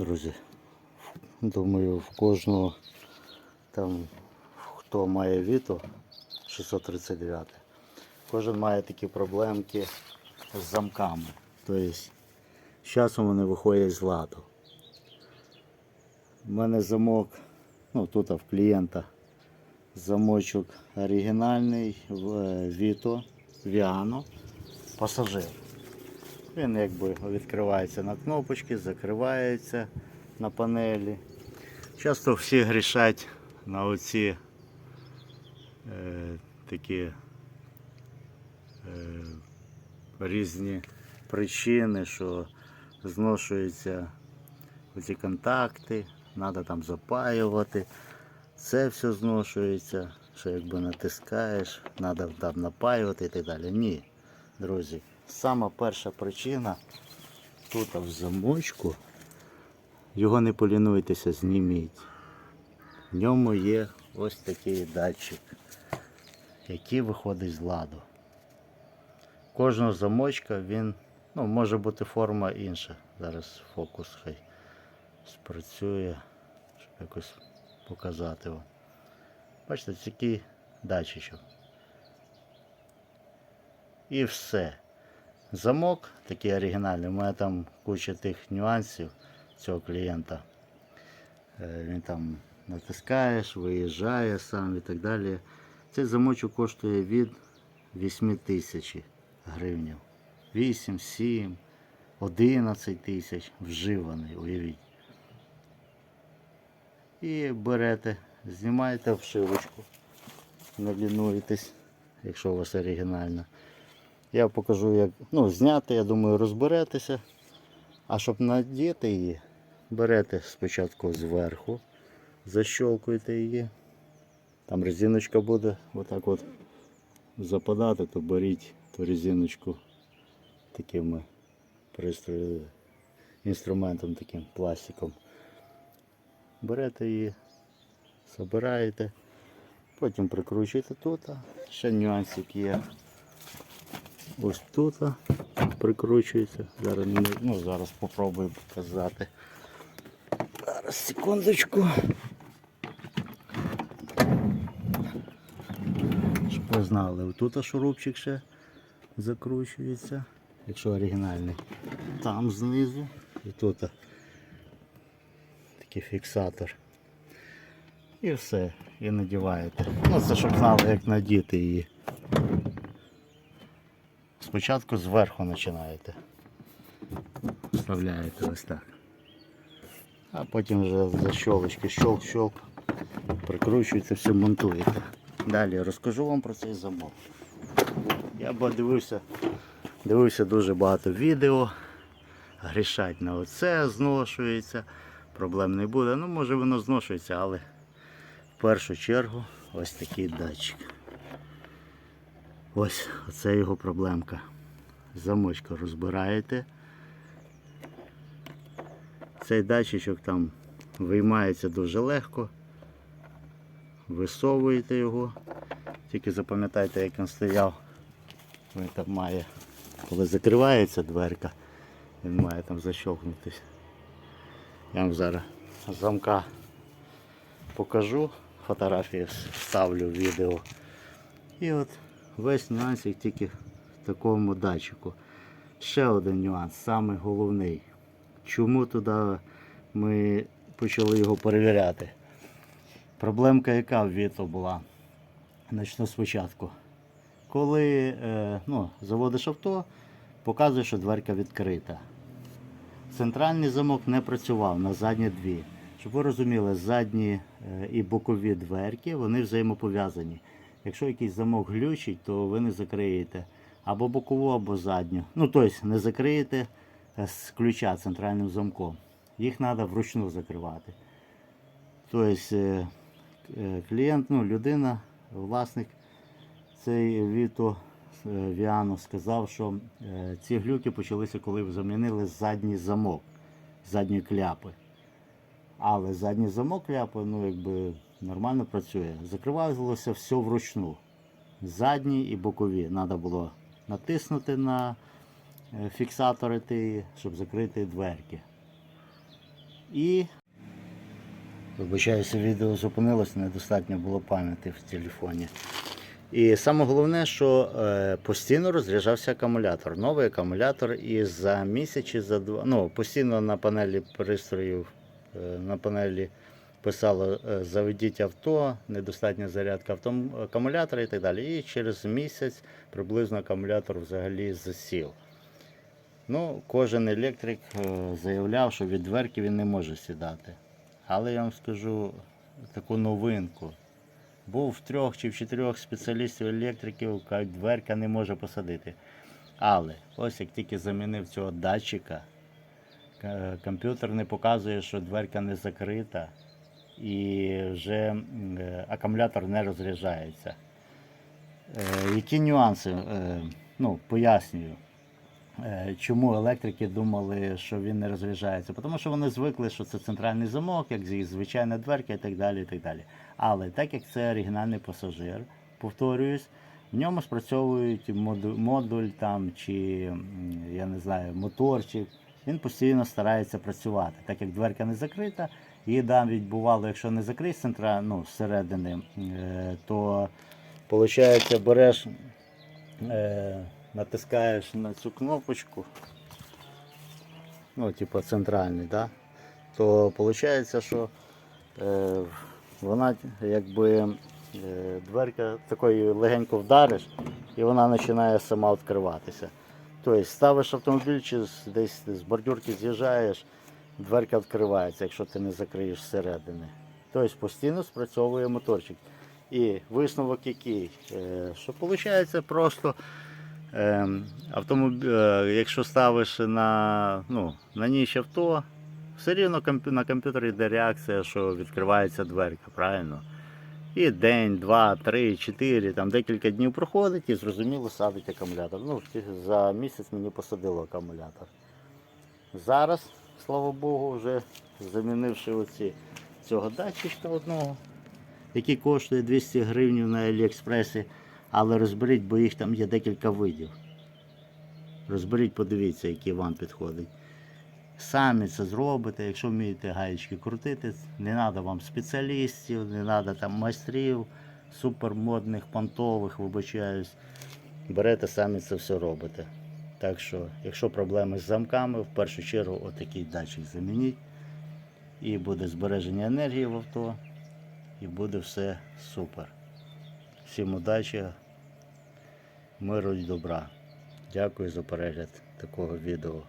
друзі. Думаю, в кожного там, хто має Віто 639, кожен має такі проблемки з замками. Тобто, з часом вони виходять з ладу. У мене замок, ну тут в клієнта замочок оригінальний е, Vito Viano пасажир. Він якби відкривається на кнопочки, закривається на панелі. Часто всі грішать на оці е, такі е, різні причини, що зношуються оці контакти, треба там запаювати. Це все зношується, що якби натискаєш, треба там напаювати і так далі. Ні, друзі, сама перша причина тут в замочку, його не полінуйтеся, зніміть. В ньому є ось такий датчик, який виходить з ладу. Кожного замочка він, ну, може бути форма інша. Зараз фокус хай спрацює, щоб якось показати вам. Бачите, такий датчичок. І все. Замок такий оригінальний. У мене там куча тих нюансів цього клієнта. Е, Він там натискаєш, виїжджає сам і так далі. Цей замочок коштує від 8 тисяч гривень. 8, 7, 11 тисяч вживаний, уявіть. І берете, знімаєте вшивочку, не лінуєтесь, якщо у вас оригінальна. Я покажу, як ну, зняти, я думаю, розберетеся. А щоб надіти її, берете спочатку зверху, защолкуєте її. Там резиночка буде отак от западати, то беріть ту резиночку такими пристрою, інструментом таким пластиком. Берете її, збираєте, потім прикручуєте тут. Ще нюансик є. Ось тут прикручується. Зараз, ну, зараз спробую показати. Зараз секундочку. Щоб ви знали, тут шурупчик ще закручується, якщо оригінальний. Там знизу і тут такий фіксатор. І все, і надіваєте. Ну це щоб знали, як надіти її. Спочатку зверху починаєте. Вставляєте ось так. А потім вже за щолочки щолк-щолк. Прикручуєте, все монтуєте. Далі розкажу вам про цей замок. Я б дивився, дивився дуже багато відео. Грішать на оце, зношується. Проблем не буде. Ну, може воно зношується, але в першу чергу ось такий датчик. Ось оце його проблемка. Замочку розбираєте. Цей датчичок там виймається дуже легко. Висовуєте його. Тільки запам'ятайте, як він стояв. Він там має, коли закривається дверка, він має там защелкнутися. Я вам зараз замка покажу, фотографії вставлю в відео. І от весь нюансик тільки в такому датчику. Ще один нюанс, самий головний. Чому туди ми почали його перевіряти? Проблемка яка в Віто була? Начну спочатку. Коли е, ну, заводиш авто, показує, що дверка відкрита. Центральний замок не працював на задні дві. Щоб ви розуміли, задні е, і бокові дверки вони взаємопов'язані. Якщо якийсь замок глючить, то ви не закриєте або бокову, або задню. Ну, тобто не закриєте е, з ключа центральним замком. Їх треба вручну закривати. Тобто е, е, клієнт, ну, людина, власник цей Віто Віано сказав, що ці глюки почалися, коли замінили задній замок, задньої кляпи. Але задній замок кляпи, ну якби нормально працює. Закривалося все вручну. Задні і бокові. Треба було натиснути на е, фіксатори, ті, щоб закрити дверки. І вибачаюся, відео зупинилось, недостатньо було пам'яті в телефоні. І саме головне, що е, постійно розряджався акумулятор. Новий акумулятор, і за місяць чи за два. Ну, постійно на панелі пристроїв, е, на панелі писало е, заведіть авто, недостатня зарядка акумулятора і так далі. І через місяць приблизно акумулятор взагалі засів. Ну, кожен електрик е, заявляв, що від дверки він не може сідати. Але я вам скажу таку новинку. Був в трьох чи в чотирьох спеціалістів електриків, кажуть, дверка не може посадити. Але ось як тільки замінив цього датчика, комп'ютер не показує, що дверка не закрита і вже е, акумулятор не розряджається. Е, Які нюанси? Е, Ну, пояснюю. Чому електрики думали, що він не розряджається? Тому що вони звикли, що це центральний замок, як звичайна дверка і так далі. І так далі. Але так як це оригінальний пасажир, повторююсь, в ньому спрацьовують модуль, модуль там, чи я не знаю, моторчик. Він постійно старається працювати. Так як дверка не закрита, і навіть бувало, якщо не закрить центра, ну, зсередини, е, то виходить, береш е, натискаєш на цю кнопочку, ну, типу центральний, да? то виходить, що е, вона якби дверка такою легенько вдариш і вона починає сама відкриватися. Тобто ставиш автомобіль чи десь з бордюрки з'їжджаєш, дверка відкривається, якщо ти не закриєш зсередини. Тобто постійно спрацьовує моторчик. І висновок який? Е, Що виходить просто ем, автомобіль, якщо ставиш на, ну, на ніч авто, все рівно на комп'ютері йде реакція, що відкривається дверка, правильно? І день, два, три, чотири, там декілька днів проходить і зрозуміло садить акумулятор. Ну, за місяць мені посадило акумулятор. Зараз, слава Богу, вже замінивши оці цього датчичка одного, який коштує 200 гривень на Аліекспресі, але розберіть, бо їх там є декілька видів. Розберіть, подивіться, який вам підходить. Самі це зробите, якщо вмієте гаєчки крутити, не треба вам спеціалістів, не треба там майстрів, супермодних, понтових, вибачаюсь. Берете самі це все робите. Так що, якщо проблеми з замками, в першу чергу отакий датчик замініть. І буде збереження енергії в авто, і буде все супер. Всім удачі, миру і добра. Дякую за перегляд такого відео.